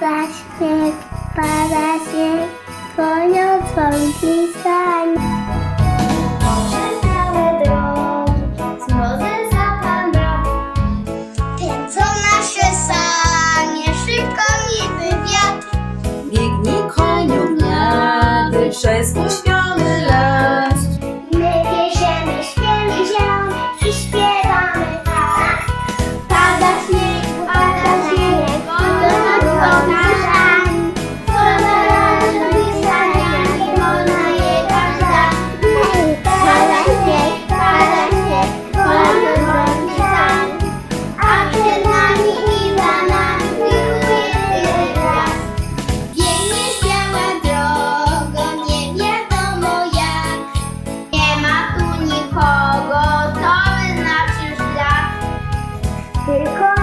pada śnieg, pada śnieg, konią dzwonki stań. Drogi, z mrozem za pan brak, sanie, szybko niby wiatr. Biegnij koniu przez take off.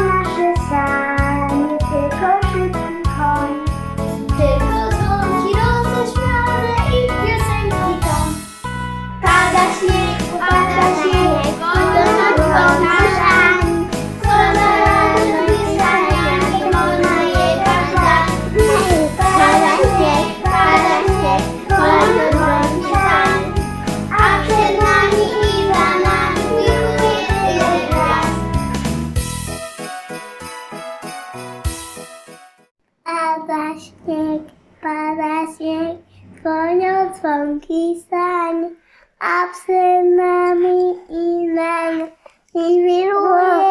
koniec funky sań, a psy we i len, i wiruje.